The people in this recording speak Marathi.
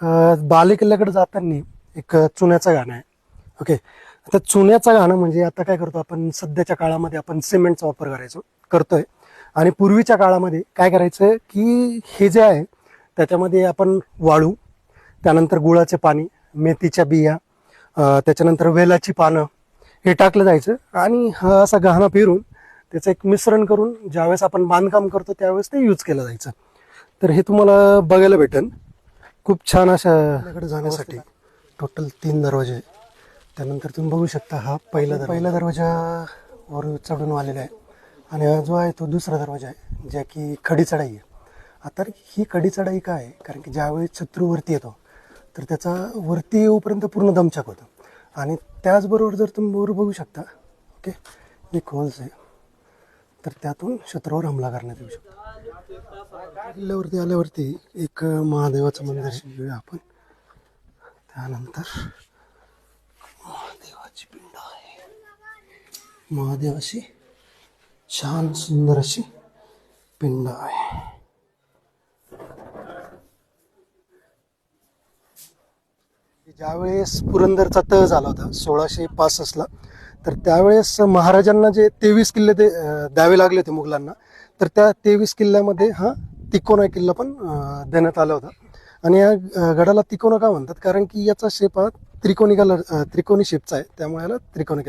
बालेकिल्ल्याकडे जाताना एक चुन्याचं गाणं आहे. ओके? आता चुन्याचं गाणं म्हणजे आता काय करतो आपण? सध्याच्या काळामध्ये आपण सिमेंटचा वापर करायचो करतोय. आणि पूर्वीच्या काळामध्ये काय करायचं की हे जे आहे त्याच्यामध्ये आपण वाळू त्यानंतर गुळाचे पाणी मेथीच्या बिया त्याच्यानंतर वेलाची पानं हे टाकलं जायचं. आणि हा असा गहाणा फिरून त्याचं एक मिश्रण करून ज्यावेळेस आपण बांधकाम करतो त्यावेळेस ते यूज केलं जायचं. तर हे तुम्हाला बघायला भेटेल. खूप छान अशा आपल्याकडे जाण्यासाठी टोटल तीन दरवाजे. आहे त्यानंतर तुम्ही बघू शकता हा पहिला दरवाजा. पहिला दरवाजावर चढून आलेला आहे. आणि हा जो आहे तो दुसरा दरवाजा आहे ज्या की खडी चढाई आहे. आता ही कडी चढाई काय आहे? कारण की ज्यावेळेस शत्रू वरती येतो तर त्याचा वरती येऊपर्यंत पूर्ण दमछाक होतं. आणि त्याचबरोबर जर तुम्ही वर बघू शकता ओके एक होल्स आहे. तर त्यातून शत्रूवर हमला करण्यात येऊ शकतो. किल्ल्यावरती आल्यावरती एक महादेवाचं मंदिर शिकूया आपण. त्यानंतर महादेवाची पिंड आहे. महादेवाची छान सुंदर अशी पिंड आहे. ज्यावेळेस पुरंदरचा तह झाला होता सोळाशे पासष्टला तर त्यावेळेस महाराजांना जे तेवीस किल्ले ते द्यावे लागले होते मुघलांना तर त्या तेवीस किल्ल्यामध्ये हा तिकोना किल्ला पण देण्यात आला होता. आणि या गडाला तिकोना का म्हणतात? कारण की याचा शेप हा त्रिकोणी कलर त्रिकोणी शेपचा आहे त्यामुळे याला त्रिकोणी